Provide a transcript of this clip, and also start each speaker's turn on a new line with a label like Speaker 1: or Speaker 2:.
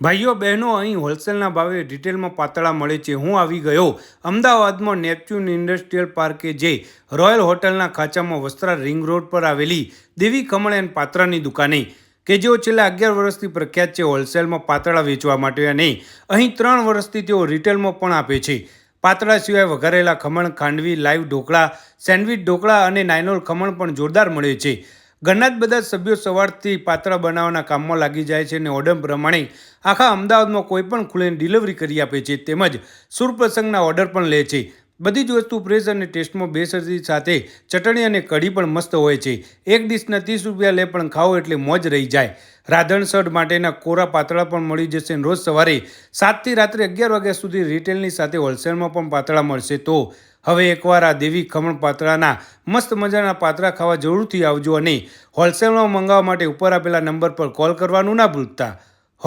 Speaker 1: ભાઈઓ, બહેનો, અહીં હોલસેલના ભાવે રિટેલમાં પાતળા મળે છે. હું આવી ગયો. અમદાવાદમાં નેપચ્યુન ઇન્ડસ્ટ્રીયલ પાર્કે જે રોયલ હોટલના ખાંચામાં વસ્ત્રા રિંગ રોડ પર આવેલી દેવી ખમણ એન્ડ પાત્રાની દુકાને, કે જેઓ છેલ્લા અગિયાર વર્ષથી પ્રખ્યાત છે, હોલસેલમાં પાતળા વેચવા માટે અને અહીં ત્રણ વર્ષથી તેઓ રિટેલમાં પણ આપે છે. પાતળા સિવાય વઘારેલા ખમણ, ખાંડવી, લાઈવ ઢોકળા, સેન્ડવિચ ઢોકળા અને નાઇનોલ ખમણ પણ જોરદાર મળે છે. ઘરના જ બધા સભ્યો સવારથી પાતળા બનાવવાના કામમાં લાગી જાય છે અને ઓર્ડર પ્રમાણે આખા અમદાવાદમાં કોઈ પણ ખૂણે ડિલિવરી કરી આપે છે. તેમજ સુરપ્રસંગના ઓર્ડર પણ લે છે. બધી જ વસ્તુ ફ્રેશ અને ટેસ્ટમાં બેસરતી સાથે ચટણી અને કઢી પણ મસ્ત હોય છે. એક ડીશના ત્રીસ રૂપિયા લે પણ ખાઓ એટલે મોજ રહી જાય. રાધણસઢ માટેના કોરા પાતળા પણ મળી જશે રોજ સવારે સાતથી રાત્રે અગિયાર વાગ્યા સુધી રિટેલની સાથે હોલસેલમાં પણ પાતળા મળશે તો હવે એકવાર આ દેવી ખમણ પાતળાના મસ્ત મજાના પાતળા ખાવા જરૂરથી આવજો અને હોલસેલમાં મંગાવવા માટે ઉપર આપેલા નંબર પર કોલ કરવાનું ના ભૂલતા. હ.